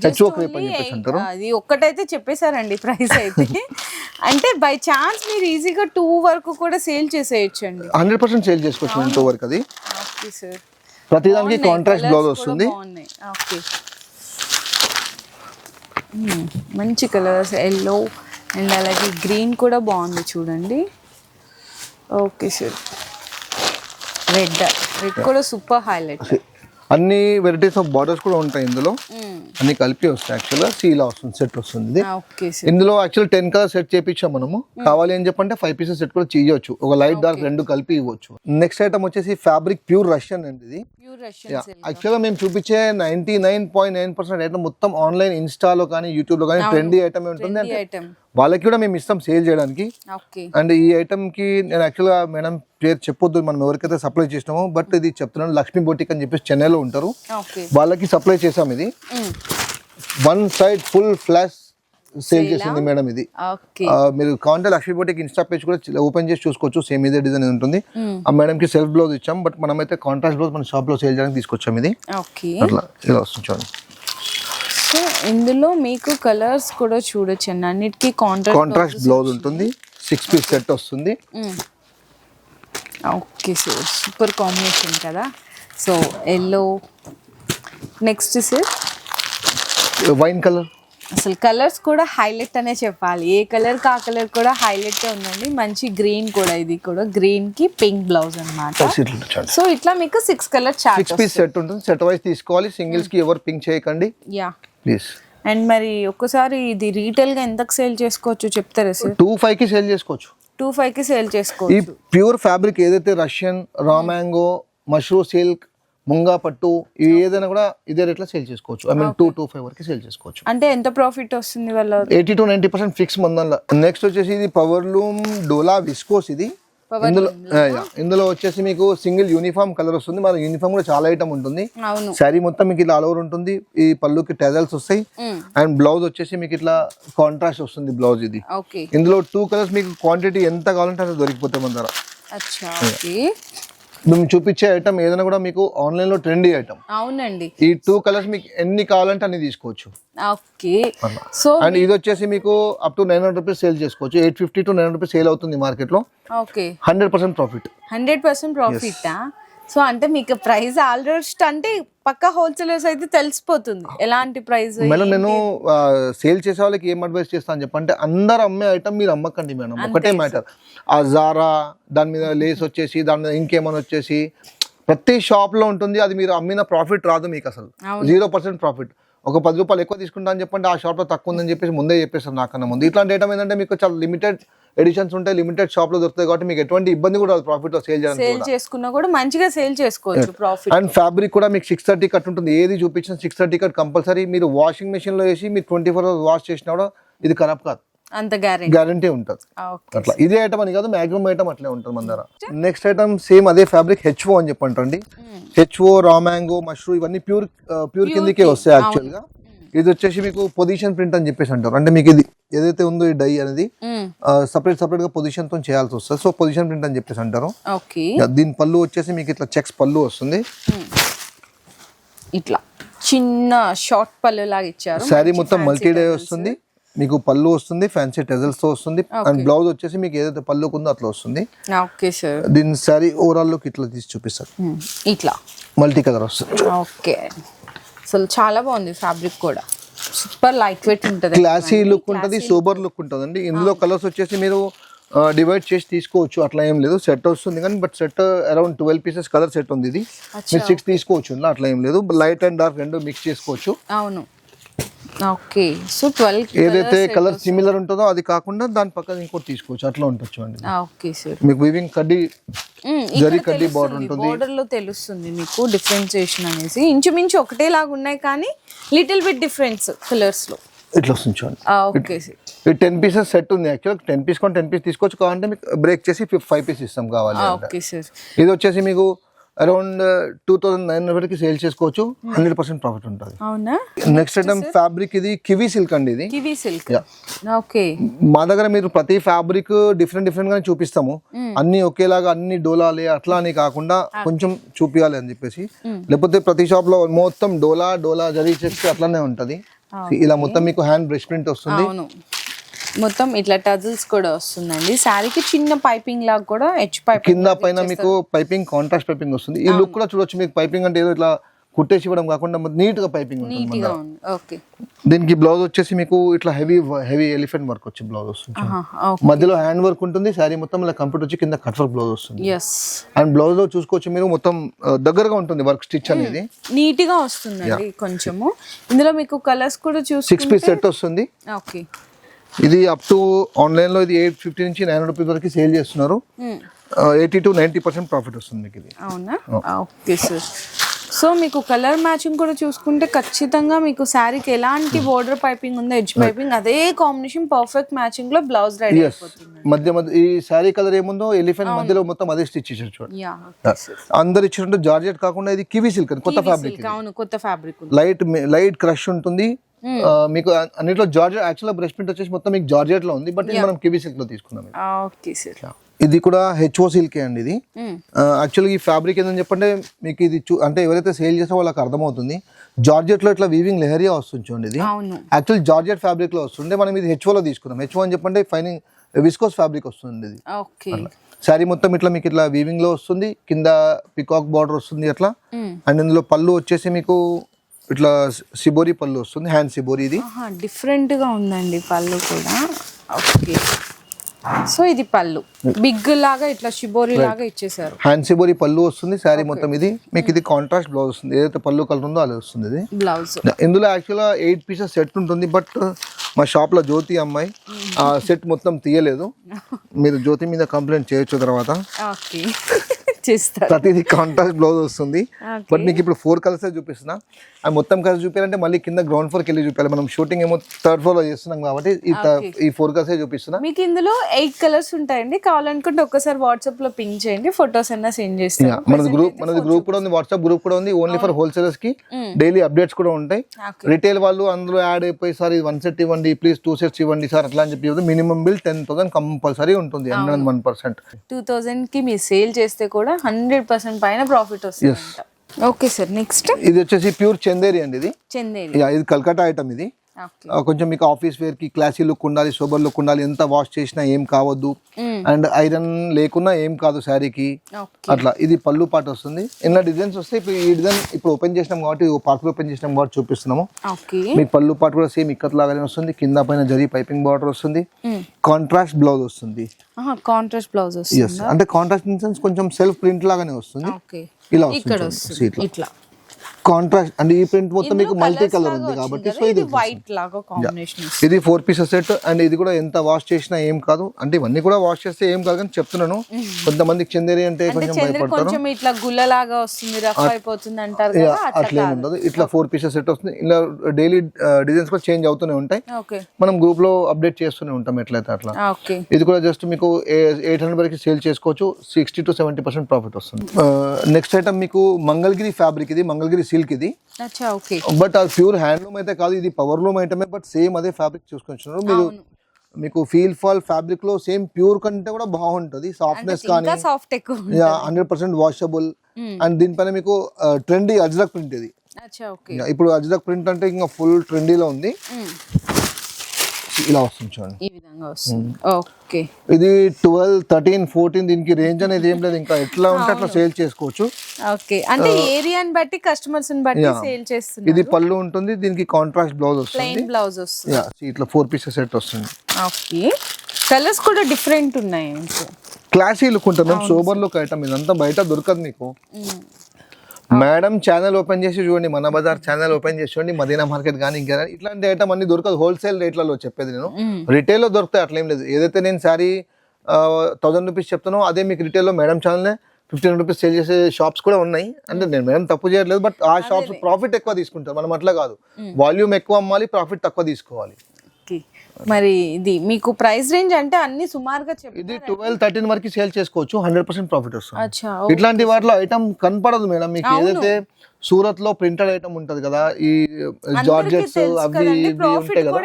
హెచ్ఓ క్రేప్ అని చెప్పేసి అంటారు. అది ఒక్కటైతే చెప్పేశారండి ప్రైస్ అయితే. అంటే బై ఛాన్స్ మీరు ఈజీగా టూ వరకు కూడా సేల్ చేసేయచ్చండి. హండ్రెడ్ పర్సెంట్ సేల్ చేసుకోవచ్చు ఇంటో వరకు అది. ప్రతిదానికి కాంట్రాస్ట్ బ్లౌజ్ వస్తుంది. ఓకే. మంచి కలర్స్ ఎల్లో అండ్ అలాగే గ్రీన్ కూడా బాగుంది చూడండి. ఓకే సార్ రెడ్ రెడ్ కూడా సూపర్ హైలైట్ అన్ని వెరైటీస్ ఆఫ్ బార్డర్స్ కూడా ఉంటాయి ఇందులో. అన్ని కలిపి వస్తాయి యాక్చువల్గా సి ఇలా వస్తుంది సెట్ వస్తుంది. సార్ ఇందులో యాక్చువల్ టెన్ కలర్ సెట్ చేపించాం మనము. కావాలి అని చెప్పంటే ఫైవ్ పీసెస్ సెట్ కూడా చేయొచ్చు. ఒక లైట్ డార్క్ రెండు కలిపి ఇవ్వచ్చు. నెక్స్ట్ ఐటమ్ వచ్చేసి ఫ్యాబ్రిక్ ప్యూర్ రష్యన్ అండి ఇది. యాక్చువల్గా మేము చూపించే ninety nine point nine percent item మొత్తం ఆన్లైన్ ఇన్స్టాలో కానీ యూట్యూబ్లో కానీ ట్రెండీ ఐటమ్ ఉంటుంది అంటే వాళ్ళకి కూడా మేము ఇస్తాం సేల్ చేయడానికి. అండ్ ఈ ఐటమ్కి నేను యాక్చువల్గా మేడం పేరు చెప్పొద్దు మనం ఎవరికైతే సప్లై చేసినామో బట్ ఇది చెప్తున్నాను లక్ష్మీ బొటిక్ అని చెప్పేసి చెన్నైలో ఉంటారు. వాళ్ళకి సప్లై చేసాం ఇది. One side full flash sale చేసింది మేడం ఇది. మీరు కావాలంటే లక్ష్మీ బొటిక్ ఇన్స్టా పేజ్ కూడా ఓపెన్ చేసి చూసుకోవచ్చు. సేమ్ ఇదే డిజైన్ ఉంటుంది. ఆ మేడం కి సెల్ఫ్ బ్లౌజ్ ఇచ్చాం. బట్ మనమైతే కాంట్రాస్ట్ బ్లౌజ్ మన షాప్లో సేల్ చేయడానికి తీసుకొచ్చాం ఇది. అట్లా ఇలా వస్తుంది చూడండి. సో ఇందులో మీకు కలర్స్ కూడా చూడొచ్చు అండి అన్నిటికీ కాంట్రాస్ట్ కాంట్రాస్ట్ బ్లౌజ్ ఉంటుంది. సిక్స్ పీస్ సెట్ వస్తుంది. ఓకే సార్ సూపర్ కాంబినేషన్ కదా. So yellow next sir wine colour అసలు కలర్స్ కూడా హైలైట్ అనే చెప్పాలి. ఏ కలర్కి ఆ కలర్ కూడా హైలైట్ ఉందండి. మంచి గ్రీన్ కూడా ఇది కూడా. గ్రీన్కి పింక్ బ్లౌజ్ అన్నమాట. చూడండి సో ఇట్లా మీకు six colour chart six piece set ఉంటుంది. సెట్ వైజ్ తీసుకోవాలి. సింగిల్స్కి ఎవరు పింక్ చేయకండి. యా ప్లీజ్ అండ్ మరి ఒక్కసారి ఇది రీటైల్గా ఎంతకు సేల్ చేసుకోవచ్చు చెప్తారా సార్ టూ ఫైవ్కి సేల్ చేసుకోవచ్చు. టూ ఫైవ్కి సేల్ ఈ చేసుకోవచ్చు ప్యూర్ ఫ్యాబ్రిక్ ఏదైతే Russian raw mango mashru silk munga పట్టు ఏదైనా కూడా ఇదే రేట్లో సేల్ చేసుకోవచ్చు. I mean two two five వరకు సేల్ చేసుకోవచ్చు. అంటే ఎంత ప్రాఫిట్ వస్తుంది వాళ్ళ eighty to ninety percent fix మందంలో next వచ్చేసి ఇది పవర్ లూమ్ డోలా విస్కోస్ ఇది. ఇందులో. ఇందులో వచ్చేసి మీకు సింగిల్ యూనిఫామ్ కలర్ వస్తుంది. మన యూనిఫామ్ కూడా చాలా ఐటమ్ ఉంటుంది. శారీ మొత్తం మీకు ఇలా ఆల్ ఓవర్ ఉంటుంది. ఈ పళ్ళుకి టెజల్స్ వస్తాయి. అండ్ బ్లౌజ్ వచ్చేసి మీకు ఇట్లా కాంట్రాస్ట్ వస్తుంది బ్లౌజ్ ఇది. ఇందులో టూ కలర్స్ మీకు క్వాంటిటీ ఎంత కావాలంటే అంత దొరికిపోతాయి మన మేము చూపించే ఐటమ్ ఏదైనా కూడా మీకు ఆన్లైన్లో ట్రెండీ ఐటమ్ అవునండి. ఈ టూ కలర్స్ మీకు ఎన్ని కావాలంటే అన్ని తీసుకోవచ్చు. ఓకే. సో అండ్ ఇది వచ్చేసి మీకు up to nine hundred rupees sale చేసుకోవచ్చు. Eight fifty to nine hundred rupees sale అవుతుంది మార్కెట్లో. Okay. Hundred percent profit hundred percent ప్రాఫిటా so అంటే మీకు ప్రైస్ ఆల్రెస్ట్ అంటే పక్క హోల్సేలర్స్ అయితే తెలిసిపోతుంది ఎలాంటి ప్రైస్ మేడం నేను సేల్ చేసే వాళ్ళకి ఏం అడ్వైస్ చేస్తాను చెప్పంటే అందరు అమ్మే ఐటమ్ మీరు అమ్మకండి మేడం. ఒకటే మ్యాటర్ ఆ జారా దాని మీద లేస్ వచ్చేసి దాని మీద ఇంకేమైనా వచ్చేసి ప్రతి షాప్లో ఉంటుంది అది మీరు అమ్మిన ప్రాఫిట్ రాదు మీకు అసలు. జీరో పర్సెంట్ ప్రాఫిట్ ఒక పది రూపాయలు ఎక్కువ తీసుకుంటా అని చెప్పండి ఆ షాప్లో తక్కువ ఉందని చెప్పేసి ముందే చెప్పేస్తారు నాకన్నా ముందు. ఇట్లాంటి ఐటమ్ ఏంటంటే మీకు చాలా లిమిటెడ్ ఎడిషన్స్ ఉంటాయి లిమిటెడ్ షాప్లో దొరుకుతాయి కాబట్టి మీకు ఎటువంటి ఇబ్బంది కూడా ప్రాఫిట్లో సేల్ సేల్ చేసుకున్నా కూడా మంచిగా సేల్ చేసుకోవచ్చు ప్రాఫిట్. అండ్ ఫ్యాబ్రిక్ కూడా మీకు సిక్స్ థర్టీ కట్ ఉంటుంది ఏది చూపించిన సిక్స్ థర్టీ కట్ కంపల్సరీ. మీరు వాషింగ్ మెషిన్లో వేసి మీరు ట్వంటీ ఫోర్ అవర్స్ వాష్ చేసినా కూడా ఇది ఖరాబ్ కాదు. అంత గ్యారెంటీ గ్యారంటీ ఉంటుంది. ఓకే అట్లా. ఇదే ఐటమ్ అని కాదు మాక్సిమం ఐటమ్ అట్లే ఉంటుంది మన దగ్గర. నెక్స్ట్ ఐటమ్ సేమ్ అదే ఫ్యాబ్రిక్ హెచ్ఓ అని చెప్పంటండి హెచ్ఓ రా మ్యాంగో మష్రూ ఇవన్నీ ప్యూర్ ప్యూర్ కిందకే వస్తాయి యాక్చువల్గా. ఇది వచ్చేసి మీకు పొజిషన్ ప్రింట్ అని చెప్పేసి అంటారు. అంటే మీకు ఇది ఏదైతే ఉందో ఈ డై అనేది సపరేట్ సపరేట్గా పొజిషన్తో చేయాల్సి వస్తుంది. సో పొజిషన్ ప్రింట్ అని చెప్పేసి అంటారు. ఓకే. దీని పళ్ళు వచ్చేసి మీకు ఇట్లా చెక్స్ పళ్ళు వస్తుంది. ఇట్లా చిన్న షార్ట్ పళ్ళు లాగా ఇచ్చారు. శారీ మొత్తం మల్టీ డే వస్తుంది. మీకు పళ్ళు వస్తుంది ఫ్యాన్సీ టెజల్స్తో వస్తుంది. అండ్ బ్లౌజ్ వచ్చేసి మీకు ఏదైతే పళ్ళుకు ఉందో అట్లా వస్తుంది. ఓకే సార్ దీని శారీ ఓవరాల్ లుక్ ఇట్లా తీసి చూపిస్తారు ఇట్లా. మల్టీ కలర్ వస్తుంది. ఓకే. అసలు చాలా బాగుంది ఫ్యాబ్రిక్ కూడా. సూపర్ లైట్ వెయిట్ ఉంటుంది. క్లాసీ లుక్ ఉంటుంది సూపర్ లుక్ ఉంటుంది అండి ఇందులో కలర్స్ వచ్చేసి మీరు డివైడ్ చేసి తీసుకోవచ్చు అట్లా ఏం లేదు. సెట్ వస్తుంది కానీ but set around twelve pieces colour set ఉంది ఇది. మీరు సిక్స్ తీసుకోవచ్చు అట్లా ఏం లేదు. లైట్ అండ్ డార్క్ రెండు మిక్స్ చేసుకోవచ్చు. అవును. ఓకే సో ట్వెల్వ్ ఏదైతే కలర్ సిమిలర్ ఉంటుందో అది కాకుండా దాని పక్కన ఇంకోటి తీసుకోవచ్చు అట్లా ఉంటుంది అండి. ఓకే సార్ మీకు వివింగ్ కడ్డీ జరీ కడ్డీ బార్డర్ ఉంటుంది. బోర్డర్లో తెలుస్తుంది మీకు డిఫరెన్సియేషన్ అనేసి. ఇంచుమించు ఒకటే లాగా ఉన్నాయి కానీ లిటిల్ బిట్ డిఫరెన్స్ కలర్స్లో. ఇట్లా వస్తుంది చూడండి. Okay sir ten pieces set ఉంది యాక్చువల్ టెన్ పీస్ కొని టెన్ పీస్ తీసుకోవచ్చు. కావాలంటే మీకు బ్రేక్ చేసి ఫైవ్ పీస్ ఇస్తాం కావాలి ఓకే సార్ ఇది వచ్చేసి మీకు అరౌండ్ టూ థౌసండ్ నైన్ హండ్రెడ్కి సేల్ చేసుకోవచ్చు. హండ్రెడ్ పర్సెంట్ ప్రాఫిట్ ఉంటుంది. అవునా? నెక్స్ట్ ఐటమ్ ఫ్యాబ్రిక్ ఇది కివీ సిల్క్ అండి ఇది. Kiwi silk. ఓకే మా దగ్గర మీరు ప్రతి ఫ్యాబ్రిక్ డిఫరెంట్ డిఫరెంట్ గానే చూపిస్తాము. అన్ని ఒకేలాగా అన్ని డోలాలే అట్లా అని కాకుండా కొంచెం చూపించాలి అని చెప్పేసి. లేకపోతే ప్రతి షాప్లో మొత్తం డోలా డోలా జరీ చెక్స్ అట్లానే ఉంటది. ఇలా మొత్తం మీకు హ్యాండ్ బ్రష్ ప్రింట్ వస్తుంది. మొత్తం ఇట్లా టజిల్స్ కూడా వస్తుందండి. శారీకి చిన్న పైపింగ్ లాగా కూడా హెచ్ పైప్ కింద పైన మీకు పైపింగ్ కాంట్రాస్ట్ పైపింగ్ వస్తుంది. ఈ లుక్ కూడా చూడొచ్చు మీకు. పైపింగ్ అంటే ఏదో ఇట్లా కుట్టేసి ఇవ్వడం కాకుండా నీట్గా పైపింగ్ నీట్గా. ఉంది. ఓకే. దీనికి బ్లౌజ్ వచ్చేసి మీకు ఇట్లా హెవీ హెవీ ఎలిఫెంట్ వర్క్ వచ్చి బ్లౌజ్ వస్తుంది మధ్యలో హ్యాండ్ వర్క్ ఉంటుంది. శారీ మొత్తం ఇలా కంప్యూటర్ వచ్చి కింద కట్ వర్క్ బ్లౌజ్ వస్తుంది. అండ్ బ్లౌజ్లో చూసుకోవచ్చు మీరు మొత్తం దగ్గరగా ఉంటుంది వర్క్ స్టిచ్ అనేది. నీట్గా వస్తుందండి కొంచెము. ఇందులో మీకు కలర్స్ కూడా చూసి సిక్స్ పీస్ సెట్ వస్తుంది. ఓకే. ఇది అప్ టు ఆన్లైన్లో ఇది ఎయిట్ ఫిఫ్టీ నుంచి నైన్ రూపీస్ వరకు సేల్ చేస్తున్నారు. Eighty to ninety percent profit వస్తుంది మీకు ఇది. అవునా? ఓకే సార్ సో మీకు కలర్ మ్యాచింగ్ కూడా చూసుకుంటే ఖచ్చితంగా మీకు శారీకి ఎలాంటి బోర్డర్ పైపింగ్ ఉందో ఎడ్జ్ పైపింగ్ అదే కాంబినేషన్ పర్ఫెక్ట్ మ్యాచింగ్లో బ్లౌజ్ రెడీ మధ్య మధ్య ఈ శారీ కలర్ ఏముందో ఎలిఫెంట్ మధ్యలో మొత్తం అదే స్టిచ్ చేశారు చూడండి. యా అందరు ఇచ్చినట్టు జార్జెట్ కాకుండా ఇది కివీ సిల్క్ కొత్త ఫ్యాబ్రిక్ అవును కొత్త ఫ్యాబ్రిక్ లైట్ లైట్ క్రష్ ఉంటుంది. మీకు అన్నిట్లో జార్జెట్ యాక్చువల్ బ్రష్ ప్రింట్ వచ్చేసి మొత్తం మీకు జార్జెట్లో ఉంది బట్ ఇది మనం కివీ సిల్క్లో తీసుకున్నాం ఇది. Okay sir. ఇది కూడా హెచ్ఓ సిల్క్ అండి ఇది. యాక్చువల్గా ఈ ఫ్యాబ్రిక్ ఏంటని చెప్పంటే మీకు ఇది అంటే ఎవరైతే సేల్ చేసే వాళ్ళకి అర్థమవుతుంది. జార్జెట్లో ఇట్లా వీవింగ్ లెహరియా వస్తుంది చూడండి ఇది. యాక్చువల్ జార్జెట్ ఫ్యాబ్రిక్లో వస్తుండే మనం ఇది హెచ్ఓ లో తీసుకున్నాం హెచ్ఓ అని చెప్పంటే ఫైనింగ్ విస్కోస్ ఫ్యాబ్రిక్ వస్తుంది ఇది. శారీ మొత్తం ఇట్లా మీకు ఇట్లా వీవింగ్లో వస్తుంది కింద పికాక్ బార్డర్ వస్తుంది అట్లా. అండ్ ఇందులో పళ్ళు వచ్చేసి మీకు ఇట్లా సిబోరి పళ్ళు వస్తుంది హ్యాండ్ సిబోరి ఇది. డిఫరెంట్గా ఉందండి పళ్ళు కూడా. ఓకే. సో ఇది పళ్ళు. బిగ్ లాగా ఇట్లా షిబోరి లాగా ఇచ్చేసారు. హ్యాండ్ సిబోరి పళ్ళు వస్తుంది శారీ మొత్తం ఇది. మీకు ఇది కాంట్రాస్ట్ బ్లౌజ్ వస్తుంది. ఏదైతే పళ్ళు కలర్ ఉందో అది వస్తుంది ఇది. బ్లౌజ్. ఇందులో యాక్చువల్గా ఎయిట్ పీసెస్ సెట్ ఉంటుంది బట్ మా షాప్లో జ్యోతి అమ్మాయి ఆ సెట్ మొత్తం తీయలేదు. మీరు జ్యోతి మీద కంప్లైంట్ చేయొచ్చు తర్వాత. ఓకే ఇచ్చేస్తారు ప్రతిదీ కాంట్రాస్ట్ బ్లౌజ్ వస్తుంది. బట్ మీకు ఇప్పుడు ఫోర్ కలర్స్ చూపిస్తున్నా. అది మొత్తం కలర్స్ చూపించాలంటే మళ్ళీ కింద గ్రౌండ్ ఫ్లోర్కి వెళ్ళి చూపించాలి మనం షూటింగ్ ఏమో థర్డ్ ఫ్లోర్లో చేస్తున్నాం కాబట్టి ఈ ఫోర్ కలర్స్ చూపిస్తున్నా. మీకు ఇందులో ఎయిట్ కలర్స్ ఉంటాయండి. కావాలనుకుంటే ఒక్కసారి వాట్సాప్లో పింక్ చేయండి. ఫొటోస్ అన్నా సెండ్ చేస్తాను. మనది గ్రూప్ మనది గ్రూప్ కూడా ఉంది. వాట్సాప్ గ్రూప్ కూడా ఉంది. ఓన్లీ ఫర్ హోల్సేలర్స్కి డైలీ అప్డేట్స్ కూడా ఉంటాయి. రిటైల్ వాళ్ళు అందులో యాడ్ అయిపోయి సార్ ఇది వన్ సెట్ ఇవ్వండి. ప్లీజ్ టూ సెట్స్ ఇవ్వండి సార్. అట్లా అని చెప్పి minimum bill ten thousand compulsory ఉంటుంది. హండ్రెడ్ వన్ పర్సెంట్ టూ థౌజండ్కి మీరు సేల్ చేస్తే కూడా హండ్రెడ్ పర్సెంట్ పైన ప్రాఫిట్ వస్తుంది ఓకే సార్ నెక్స్ట్? ఇది వచ్చేసి ప్యూర్ చందేరి అండి ఇది. చందేరి. ఇది కల్కటా ఐటమ్ ఇది. కొంచెం మీకు ఆఫీస్ వేర్కి క్లాసీ లుక్ ఉండాలి సోబర్ లుక్ ఉండాలి ఎంత వాష్ చేసినా ఏం కావద్దు. అండ్ ఐరన్ లేకున్నా ఏం కాదు శారీకి. అట్లా ఇది పళ్ళు పాట వస్తుంది. ఇలా డిజైన్స్ వస్తే ఇప్పుడు ఈ డిజైన్ ఇప్పుడు ఓపెన్ చేసినాం కాబట్టి పార్సల్ ఓపెన్ చేసినాం కాబట్టి చూపిస్తున్నాము. మీకు పళ్ళు పాటు కూడా సేమ్ ఇక్కత్ లాగానే వస్తుంది. కింద పైన జరీ పైపింగ్ బార్డర్ వస్తుంది. కాంట్రాస్ట్ బ్లౌజ్ వస్తుంది. కాంట్రాస్ట్ బ్లౌజ్ అంటే కాంట్రాస్ట్ ఇన్ సెన్స్ కొంచెం సెల్ఫ్ ప్రింట్ లాగానే వస్తుంది. ఇలా ఇక్కడ వస్తుంది. ఇట్లా. కాంట్రాస్ట్ అంటే ఈ ప్రింట్ మొత్తం మీకు మల్టీ కలర్ ఉంది కాబట్టి సో ఇది వైట్ లాగా కాంబినేషన్ ఇది ఫోర్ పీసెస్ సెట్ అండ్ ఇది కూడా ఎంత వాష్ చేసినా ఏం కాదు. అంటే ఇవన్నీ కూడా వాష్ చేస్తే ఏం కాదు కానీ చెప్తున్నాను. కొంతమందికి చందేరి అంటే కొంచెం భయపడతారు. కొంచెం ఇట్లా గుల్లలాగా వస్తుంది రఫ్ అయిపోతుంది అంటారు కదా అట్లా ఉండదు. ఇట్లా ఫోర్ పీసెస్ సెట్ వస్తుంది. ఇలా డైలీ డిజైన్స్ కూడా చేంజ్ అవుతూనే ఉంటాయి. ఓకే మనం గ్రూప్లో అప్డేట్ చేస్తూనే ఉంటాం ఎట్లయితే అట్లా. ఓకే ఇది కూడా జస్ట్ మీకు ఎయిట్ హండ్రెడ్ వరకు సేల్ చేసుకోవచ్చు. Sixty to seventy percent profit వస్తుంది. నెక్స్ట్ ఐటమ్ మీకు మంగళగిరి ఫ్యాబ్రిక్ ఇది. మంగళగిరి సిల్క్ ఇది బట్ అది ప్యూర్ హ్యాండ్లూమ్ అయితే కాదు ఇది పవర్ లూమ్ ఐటమే బట్ సేమ్ అదే ఫ్యాబ్రిక్ చూసుకొచ్చున్నారు మీరు మీకు ఫీల్ ఫాల్ ఫ్యాబ్రిక్లో సేమ్ ప్యూర్ కంటే కూడా బాగుంటుంది. సాఫ్ట్నెస్ కానీ సాఫ్ట్ ఎక్కువ హండ్రెడ్ పర్సెంట్ వాషబుల్ అండ్ దీనిపైన మీకు ట్రెండీ అజ్రక్ ప్రింట్ ఇది. ఇప్పుడు అజ్రక్ ప్రింట్ అంటే ఇంకా ఫుల్ ట్రెండీలో ఉంది. ఇలా వస్తుంది చూడండి. ఈ విధంగా వస్తుంది. ఓకే. ఇది ట్వెల్వ్ థర్టీన్ ఫోర్టీన్ దీనికి రేంజ్ అనేది ఏం లేదు. ఇంకా ఎట్లా ఉంటే అట్లా సేల్ చేసుకోవచ్చు. ఓకే. అంటే ఏరియాని బట్టి కస్టమర్స్ని బట్టి సేల్ చేస్తున్నారు. ఇది పళ్ళు ఉంటుంది దీనికి కాంట్రాస్ట్ బ్లౌజ్ వస్తుంది. ప్లెయిన్ బ్లౌజ్ వస్తుంది. యా ఇట్లా ఫోర్ పీసెస్ సెట్ వస్తుంది. ఓకే. కలర్స్ కూడా డిఫరెంట్ ఉన్నాయి క్లాసీ లుక్ ఉంటుంది. సోబర్ లుక్ ఐటమ్ ఇదంతా బయట దొరకదు మీకు మేడం ఛానల్ ఓపెన్ చేసి చూడండి మన బజార్ ఛానల్ ఓపెన్ చేసి చూడండి మదీనా మార్కెట్ కానీ ఇంకా ఇట్లాంటి ఐటమ్ అన్ని దొరకదు హోల్సేల్ రేట్లలో చెప్పేది నేను. రిటైల్లో దొరుకుతాయి అట్లేం లేదు. ఏదైతే నేను శారీ థౌసండ్ రూపీస్ చెప్తానో అదే మీకు రిటైల్లో madam channel fifteen rupees sale చేసే షాప్స్ కూడా ఉన్నాయి. అంటే నేను మేడం తప్పు చేయట్లేదు బట్ ఆ షాప్స్ ప్రాఫిట్ ఎక్కువ తీసుకుంటారు. మనం అట్లా కాదు. వాల్యూమ్ ఎక్కువ అమ్మాలి ప్రాఫిట్ తక్కువ తీసుకోవాలి. మరి ఇది మీకు ప్రైస్ రేంజ్ అంటే అన్ని సుమారుగా చెప్పి ఇది ట్వెల్వ్ థర్టీన్ వరకు సేల్ చేసుకోవచ్చు హండ్రెడ్ పర్సెంట్ ప్రాఫిట్ వస్తుంది. ఇట్లాంటి వాటిలో ఐటమ్ కనపడదు మేడం మీకు ఏదైతే సూరత్లో ప్రింటెడ్ ఐటమ్ ఉంటది కదా ఈ జార్జెట్స్ అవి ఇవి ఉంటాయి కదా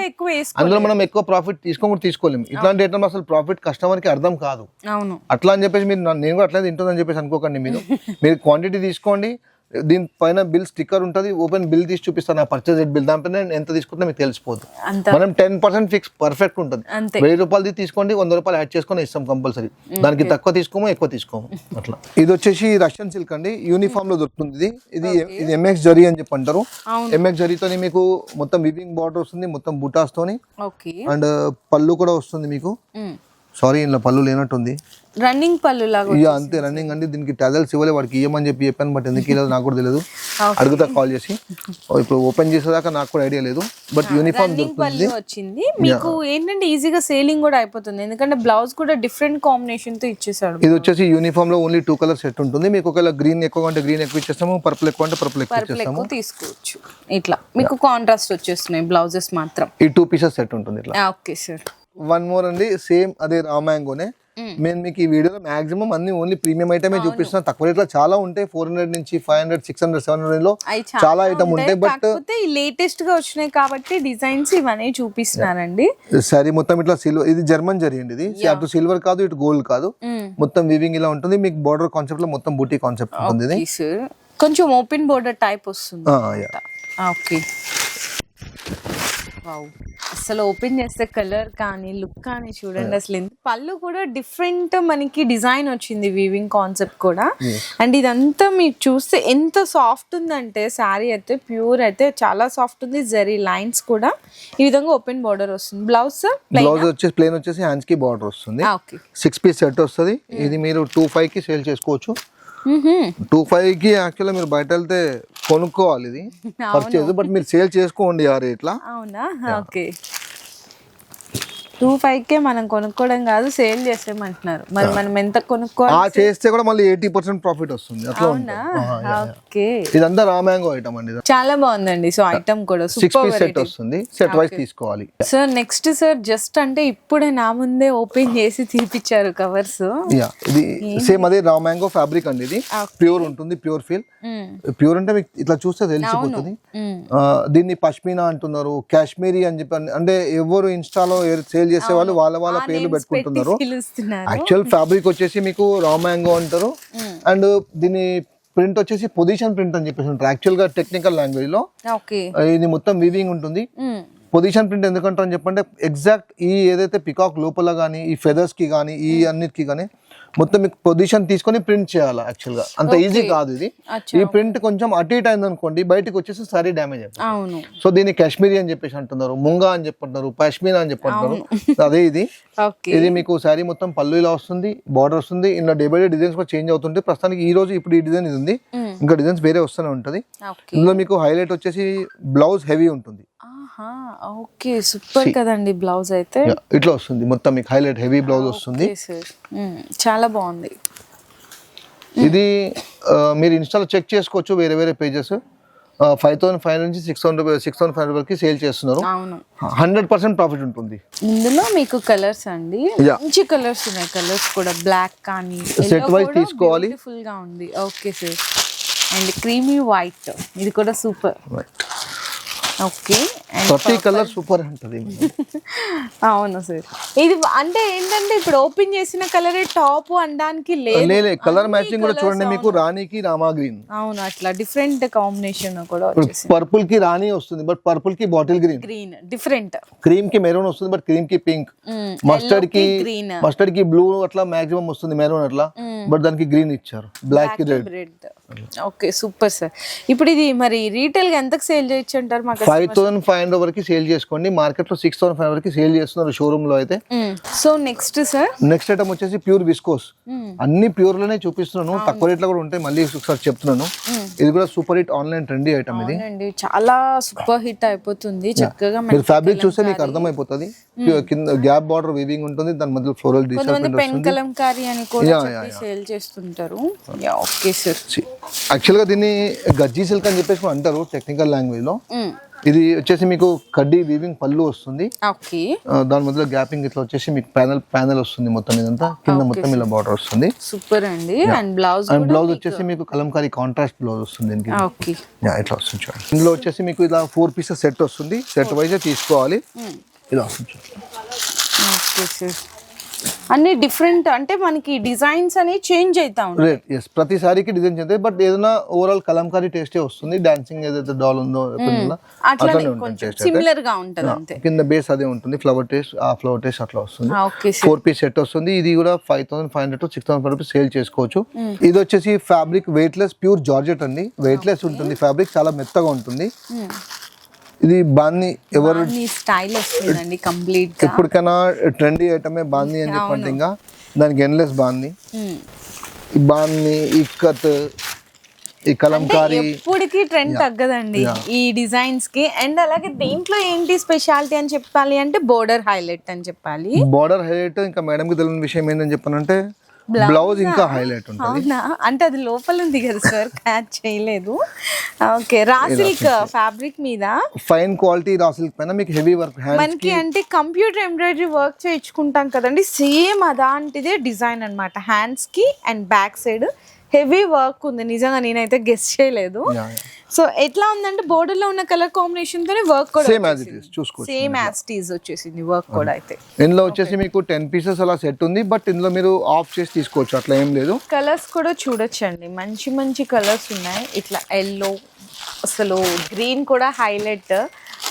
అందులో మనం ఎక్కువ ప్రాఫిట్ తీసుకోకుండా తీసుకోలేము. ఇట్లాంటి ఐటమ్ అసలు ప్రాఫిట్ కస్టమర్కి అర్థం కాదు. అవును. అట్లా అని చెప్పేసి మీరు నేను కూడా అట్లా తింటుందని చెప్పేసి అనుకోకండి మీరు. మీరు క్వాంటిటీ తీసుకోండి దీని పైన బిల్ స్టిక్కర్ ఉంటుంది ఓపెన్ బిల్ తీసి చూపిస్తాను నా పర్చేజ్ బిల్. దానిపైన నేను ఎంత తీసుకుంటే మీకు తెలిసిపోదు. మనం టెన్ పర్సెంట్ ఫిక్స్ పర్ఫెక్ట్ ఉంటుంది. వెయ్యి రూపాయలది తీసుకోండి వంద రూపాయలు యాడ్ చేసుకొని ఇస్తాం కంపల్సరీ దానికి తక్కువ తీసుకోము ఎక్కువ తీసుకోము. అట్లా. ఇది వచ్చేసి రష్యన్ సిల్క్ అండి. యూనిఫామ్లో దొరుకుతుంది ఇది. ఇది ఇది ఎంఎక్స్ జరీ అని చెప్పి అంటారు. ఎంఎక్స్ జరీతోని మీకు మొత్తం వివింగ్ బార్డర్ వస్తుంది మొత్తం బుటాస్ తోని. ఓకే. అండ్ పళ్ళు కూడా వస్తుంది మీకు. సారీ ఇందులో పళ్ళు లేనట్టుంది. రన్నింగ్ పళ్ళు లాగా ఇక అంతే రన్నింగ్ అండి దీనికి టజల్స్ ఇవ్వలే వాడికి ఇవ్వమని చెప్పి చెప్పాను బట్ ఎందుకు ఇవ్వలేదు నాకు కూడా తెలియదు అడుగుతా కాల్ చేసి. ఇప్పుడు ఓపెన్ చేసేదాకా నాకు కూడా ఐడియా లేదు బట్ యూనిఫామ్ రన్నింగ్ పళ్ళు వచ్చింది. మీకు ఏంటంటే ఈజీగా సేలింగ్ కూడా అయిపోతుంది. ఎందుకంటే బ్లౌజ్ కూడా డిఫరెంట్ కాంబినేషన్తో ఇచ్చేసాడు. ఇది వచ్చేసి యూనిఫామ్లో ఓన్లీ టూ కలర్ సెట్ ఉంటుంది. మీకు ఒకవేళ గ్రీన్ ఎక్కువ అంటే గ్రీన్ ఎక్కువ ఇచ్చేస్తాము పర్పుల్ ఎక్కువ అంటే పర్పుల్ ఎక్కువ ఇచ్చేస్తాము. తీసుకోవచ్చు. ఇట్లా. మీకు కాంట్రాస్ట్ వచ్చేస్తున్నాయి బ్లౌజెస్ మాత్రం. ఈ టూ పీసెస్ సెట్ ఉంటుంది ఇట్లా. ఓకే సార్ వన్ మోర్ అండి సేమ్ అదే రామాంగోనే నేను మీకు ఈ వీడియోలో మాక్సిమం అన్ని ఓన్లీ ప్రీమియం ఐటమే చూపిస్తున్నా. తక్కువ రేట్లో చాలా ఉంటాయి. ఫోర్ హండ్రెడ్ నుంచి five hundred six hundred seven హండ్రెడ్లో చాలా ఐటమ్ ఉంటాయి. బట్ లేటెస్ట్గా వచ్చినాయి కాబట్టి డిజైన్స్ ఇవన్నీ చూపిస్తున్నారండి సారీ మొత్తం ఇట్లా సిల్వర్ ఇది జర్మన్ జరీ అండి ఇది. అటు సిల్వర్ కాదు ఇటు గోల్డ్ కాదు. మొత్తం వివింగ్ ఇలా ఉంటుంది. మీకు బార్డర్ కాన్సెప్ట్లో మొత్తం బూటీ కాన్సెప్ట్ ఉంటుంది కొంచెం ఓపెన్ బోర్డర్ టైప్ వస్తుంది. ఓకే వావ్ అసలు ఓపెన్ చేస్తే కలర్ కానీ లుక్ కానీ చూడండి అసలు పళ్ళు కూడా డిఫరెంట్ మనకి డిజైన్ వచ్చింది వీవింగ్ కాన్సెప్ట్ కూడా. అండ్ ఇదంతా మీరు చూస్తే ఎంత సాఫ్ట్ ఉందంటే శారీ అయితే ప్యూర్ అయితే చాలా సాఫ్ట్ ఉంది జరీ లైన్స్ కూడా. ఈ విధంగా ఓపెన్ బార్డర్ వస్తుంది. బ్లౌజ్ బ్లౌజ్ వచ్చేసి ప్లేన్ వచ్చేసి హ్యాండ్స్కి బార్డర్ వస్తుంది. ఓకే సిక్స్ పీస్ సెట్ వస్తుంది. ఇది మీరు టూ ఫైవ్కి సేల్ చేసుకోవచ్చు. టూ ఫైవ్కి యాక్చువల్గా మీరు బయట వెళ్తే కొనుక్కోవాలి ఇది. పర్చేజ్ బట్ మీరు సేల్ చేసుకోండి ఆ రేట్లా. అవునా? ఓకే టూ ఫైవ్ కే మనం కొనుక్కోవడం కాదు సేల్ చేసేమంటున్నారు మరి మనం ఎంత కొనుక్కోవాలి చేస్తే కూడా మళ్ళీ ఎయిటీ పర్సెంట్ ప్రాఫిట్ వస్తుంది. అట్లా అవునా? ఓకే. ఇదంతా రామ్యాంగో ఐటమ్ అండి చాలా బాగుందండి. సో ఐటమ్ కూడా సిక్స్ సూపర్ పీస్ సెట్ వస్తుంది. సెట్ వైస్ తీసుకోవాలి. సార్ నెక్స్ట్ సార్ జస్ట్ అంటే ఇప్పుడే నా ముందే ఓపెన్ చేసి తీపిచ్చారు కవర్స్ యా ఇది సేమ్ అదే రా మ్యాంగో ఫ్యాబ్రిక్ అండి ఇది. ప్యూర్ ఉంటుంది ప్యూర్ ఫీల్ ప్యూర్ అంటే మీకు ఇట్లా చూస్తే తెలిసిపోతుంది. ఆ, దీన్ని పష్మీనా అంటున్నారు కాశ్మీరీ అని చెప్పి అంటే ఎవరు ఇన్స్టాలో సేల్ చేసే వాళ్ళు వాళ్ళ వాళ్ళ పేర్లు పెట్టుకుంటున్నారు. యాక్చువల్ ఫ్యాబ్రిక్ వచ్చేసి మీకు రా మ్యాంగో అంటారు. అండ్ దీని ప్రింట్ వచ్చేసి పొజిషన్ ప్రింట్ అని చెప్పేసి ఉంటారు యాక్చువల్గా టెక్నికల్ లాంగ్వేజ్లో ఇది మొత్తం వీవింగ్ ఉంటుంది. పొజిషన్ ప్రింట్ ఎందుకంటారు అని చెప్పంటే ఎగ్జాక్ట్ ఈ ఏదైతే పికాక్ లోపల కానీ ఈ ఫెదర్స్కి కానీ ఈ అన్నిటికి కానీ మొత్తం మీకు పొజిషన్ తీసుకొని ప్రింట్ చేయాలి యాక్చువల్గా? అంత ఈజీ కాదు ఇది. ఈ ప్రింట్ కొంచెం అటు ఇటు అయింది అనుకోండి బయటకు వచ్చేసి సారీ డ్యామేజ్ అవును. సో దీన్ని కాశ్మీరీ అని చెప్పేసి అంటున్నారు ముంగా అని చెప్పంటున్నారు పష్మీనా అని చెప్పంటున్నారు. అదే ఇది. ఇది మీకు శారీ మొత్తం పళ్ళు ఇలా వస్తుంది బార్డర్ వస్తుంది ఇందులో డే బై డే డిజైన్స్ కూడా చేంజ్ అవుతుంటాయి. ప్రస్తుతానికి ఈ రోజు ఇప్పుడు ఈ డిజైన్ ఇది ఉంది. ఇంకా డిజైన్స్ వేరే వస్తూనే ఉంటుంది. ఇందులో మీకు హైలైట్ వచ్చేసి బ్లౌజ్ హెవీ ఉంటుంది. ఓకే సూపర్ కదండి బ్లౌజ్ అయితే. ఇట్లా వస్తుంది. మొత్తం మీకు హైలైట్ హెవీ బ్లౌజ్ వస్తుంది. చాలా బాగుంది. ఇది మీరు ఇన్స్టాలో చెక్ చేసుకోవచ్చు వేరే వేరే పేజెస్. ఫైవ్ థౌసండ్ ఫైవ్ నుంచి six thousand six thousand five వరకు సేల్ చేస్తున్నారు. అవును. హండ్రెడ్ పర్సెంట్ ప్రాఫిట్ ఉంటుంది. ఇందులో మీకు కలర్స్ అండి. మంచి కలర్స్ ఉన్నాయి. కలర్స్ కూడా బ్లాక్ కానీ Set wise తీసుకోవాలి. ఫుల్గా ఉంది. Okay sir. And creamy white ఇది కూడా సూపర్ ఓకే. అండ్ ప్రతి కలర్ సూపర్ ఉంటుంది అవును సార్. ఇది అంటే ఏంటంటే ఇప్పుడు ఓపెన్ చేసిన కలరే టాప్ అనడానికి లేదు. కలర్ మ్యాచింగ్ కూడా చూడండి మీకు రాణికి రామా గ్రీన్ అవును అట్లా డిఫరెంట్ కాంబినేషన్ కూడా పర్పుల్కి రాణి వస్తుంది బట్ పర్పుల్కి బాటిల్ గ్రీన్ గ్రీన్ డిఫరెంట్ క్రీమ్కి మెరూన్ వస్తుంది బట్ క్రీమ్కి పింక్ మస్టర్డ్కి గ్రీన్ మస్టర్డ్కి బ్లూ అట్లా మాక్సిమం వస్తుంది మెరూన్ అట్లా బట్ దానికి గ్రీన్ ఇచ్చారు. బ్లాక్కి రెడ్ ఓకే సూపర్ సార్. ఇప్పుడు ఇది మరి రీటైల్గా ఎంతకు సేల్ చేయొచ్చు అంటారు మాకు ఫైవ్ థౌసండ్ ఫైవ్ హండ్రెడ్ వరకు సేల్ చేసుకోండి. మార్కెట్లో సిక్స్ థౌసండ్ ఫైవ్ వరకు సేల్ చేస్తున్నారు షోరూమ్లో అయితే so next sir? Next item వచ్చేసి ప్యూర్ విస్కోస్. అన్ని ప్యూర్లోనే చూపిస్తున్నాను తక్కువ రేట్లో కూడా ఉంటాయి. మళ్ళీ ఒకసారి చెప్తున్నాను. ఇది కూడా super hit online trendy item ఇది. చాలా సూపర్ హిట్ అయిపోతుంది. చక్కగా మీరు ఫ్యాబ్రిక్ చూస్తే మీకు అర్థమైపోతుంది. కింద గ్యాప్ బార్డర్ వీవింగ్ ఉంటుంది. దాని మధ్యలో ఫ్లోరల్ డిజైన్ పెన్ కలంకారీ అని కూడా సేల్ చేస్తుంటారు. Yeah okay sir. యాక్చువల్గా దీన్ని గజ్జీ సిల్క్ అని చెప్పేసి అంటారు టెక్నికల్ లాంగ్వేజ్లో. ఇది వచ్చేసి మీకు కడ్డీ వీవింగ్ పళ్ళు వస్తుంది. దాని మధ్యలో గ్యాపింగ్ ఇట్లా వచ్చేసి మీకు ప్యానల్ ప్యానల్ వస్తుంది మొత్తం ఇదంతా. కింద మొత్తం ఇలా బార్డర్ వస్తుంది. సూపర్ అండి. అండ్ బ్లౌజ్ అండ్ బ్లౌజ్ వచ్చేసి మీకు కలంకారీ కాంట్రాస్ట్ బ్లౌజ్ వస్తుంది దీనికి. ఇట్లా వస్తుంది చూడండి. ఇందులో వచ్చేసి మీకు ఇలా ఫోర్ పీసెస్ సెట్ వస్తుంది. సెట్ వైజ్ తీసుకోవాలి. ఇలా వస్తుంది చూడండి. అన్ని డిఫరెంట్ అంటే మనకి డిజైన్స్ అనేవి చేంజ్ అవుతా ఉంటాయి రేట్ ఎస్ ప్రతి సారీకి డిజైన్ చేస్తే బట్ ఏదైనా ఓవరాల్ కలంకారీ టేస్టే వస్తుంది. డాన్సింగ్ ఏదైతే డాల్ ఉందో అట్లానే ఉంటుంది సిమిలర్గా ఉంటది అంతే. కింద బేస్ అదే ఉంటుంది ఫ్లవర్ టేస్ట్ ఆ ఫ్లవర్ టేస్ట్ అట్లా వస్తుంది. ఫోర్ పీస్ సెట్ వస్తుంది ఇది కూడా five thousand five hundred to six thousand rupees sale చేసుకోవచ్చు. ఇది వచ్చేసి fabric weight less pure georgette అండి. వెయిట్ లెస్ ఉంటుంది ఫ్యాబ్రిక్ చాలా మెత్తగా ఉంటుంది. ఇది బాన్ని ఎవరు స్టైల్ వస్తుందండి కంప్లీట్గా. ఎప్పటికైనా ట్రెండీ ఐటమే బాంది అని చెప్పండి ఇంకా. దానికి ఎన్లెస్ బాంది. ఈ బాన్ని ఇక్కత్ ఈ కలంకారీ. ఎప్పటికీ ట్రెండ్ తగ్గదండి. ఈ డిజైన్స్కి. అండ్ అలాగే దీంట్లో ఏంటి స్పెషాలిటీ అని చెప్పాలి అంటే బోర్డర్ హైలైట్ అని చెప్పాలి. బార్డర్ హైలైట్ ఇంకా మేడం కి తెలియని విషయం ఏంటని చెప్పానంటే బ్లౌజ్ ఇంకా హైలైట్ ఉంటుంది. అవునా? అంటే అది లోపల ఉంది కదా సార్ క్యాచ్ చేయలేదు. ఓకే రా సిల్క్ ఫ్యాబ్రిక్ మీద? ఫైన్ క్వాలిటీ రా సిల్క్ పైన మీకు హెవీ వర్క్ మనకి అంటే కంప్యూటర్ ఎంబ్రాయిడరీ వర్క్ చేయించుకుంటాం కదండి. సేమ్ అలాంటిదే డిజైన్ అన్నమాట. హ్యాండ్స్కి and back side heavy work ఉంది. నిజంగా నేనైతే గెస్ట్ చేయలేదు. సో ఎట్లా ఉందంటే బోర్డర్లో ఉన్న కలర్ కాంబినేషన్ తోనే వర్క్ కూడా సేమ్ యాజ్ ఇట్ ఇస్ చూసుకోవచ్చు సేమ్ యాస్టీస్ వచ్చేసింది వర్క్ కూడా అయితే. ఇందులో వచ్చేసి మీకు టెన్ పీసెస్ అలా సెట్ ఉంది. బట్ ఇందులో మీరు ఆఫ్ చేసి తీసుకోవచ్చు. అట్లా ఏం లేదు. కలర్స్ కూడా చూడొచ్చండి. మంచి మంచి కలర్స్ ఉన్నాయి. ఇట్లా ఎల్లో అసలు గ్రీన్ కూడా highlight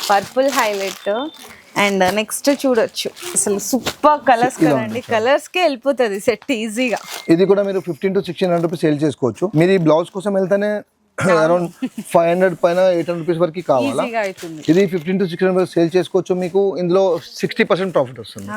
purple highlight and next చూడొచ్చు. అసలు సూపర్ కలర్స్ కదండి. కలర్స్ కే వెళ్ళిపోతుంది సెట్ ఈజీగా ఇది కూడా మీరు fifteen to sixteen hundred rupees sale చేసుకోవచ్చు. మీరు ఈ బ్లౌజ్ కోసం వెళ్తేనే అరౌండ్ ఫైవ్ హండ్రెడ్ పైన ఎయిట్ హండ్రెడ్ రూపీస్ వరకు కావాలా? ఇది ఫిఫ్టీన్ టు సిక్స్టీన్ వరకు సేల్ చేసుకోవచ్చు మీకు. ఇందులో సిక్స్టీ పర్సెంట్ ప్రాఫిట్ వస్తుంది.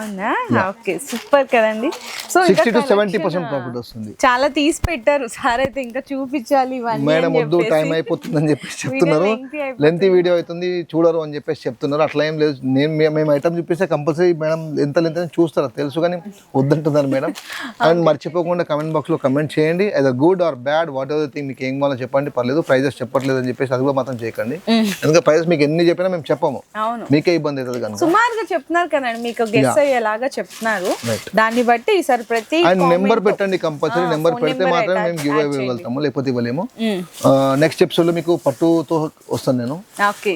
ఓకే సూపర్ కదండి. So sixty to seventy percent profit వస్తుంది. చాలా తీసి పెట్టారు. సార్ అయితే ఇంకా చూపించాలి మేడం అని వద్దు. టైం అయిపోతుందని చెప్పేసి చెప్తున్నారు. అయిపోతుంది. లెంత్ వీడియో అవుతుంది చూడరు అని చెప్పేసి చెప్తున్నారు. అట్లా ఏం లేదు. నేను మేము ఐటమ్ చూపిస్తే కంపల్సరీ మేడం ఎంత లెంత్ అని చూస్తారు తెలుసు కానీ వద్దంటున్నారు మేడం. అండ్ మర్చిపోకుండా కమెంట్ బాక్స్లో కమెంట్ చేయండి. అది good or bad whatever thing మీకు ఏం కావాలో చెప్పండి. పర్లేదు. ప్రైజెస్ చెప్పట్లేదు అని చెప్పేసి అది కూడా మాత్రం చేయకండి. ఎందుకంటే ప్రైజెస్ మీకు ఎన్ని చెప్పినా మేము చెప్పము. మీకే ఇబ్బంది అవుతుంది కనుక. సుమారుగా చెప్తున్నారు కదండి మీకు గెస్ అయ్యేలాగా చెప్తున్నారు. దాన్ని బట్టి ఈసారి ప్రతి అండ్ నెంబర్ పెట్టండి కంపల్సరీ నెంబర్ పెడితే మాత్రం మేము గివ్ add అవే చేయండి. వెళ్తాము లేకపోతే ఇవ్వలేము. నెక్స్ట్ ఎపిసోడ్లో మీకు పట్టుతో వస్తాను నేను. ఓకే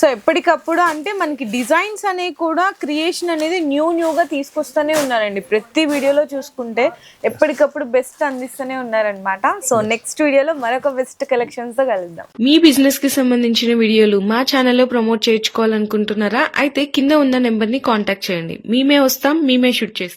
సో ఎప్పటికప్పుడు అంటే మనకి డిజైన్స్ అనేవి కూడా క్రియేషన్ అనేది న్యూ న్యూగా తీసుకొస్తూనే ఉన్నారండి. ప్రతి వీడియోలో చూసుకుంటే ఎప్పటికప్పుడు బెస్ట్ అందిస్తూనే ఉన్నారనమాట సో నెక్స్ట్ వీడియోలో మరొక బెస్ట్ కలెక్షన్స్తో కలుద్దాం. మీ బిజినెస్కి సంబంధించిన వీడియోలు మా ఛానల్లో ప్రమోట్ చేయించుకోవాలనుకుంటున్నారా? అయితే కింద ఉన్న నెంబర్ని కాంటాక్ట్ చేయండి. మేమే వస్తాం మేమే షూట్ చేస్తాం.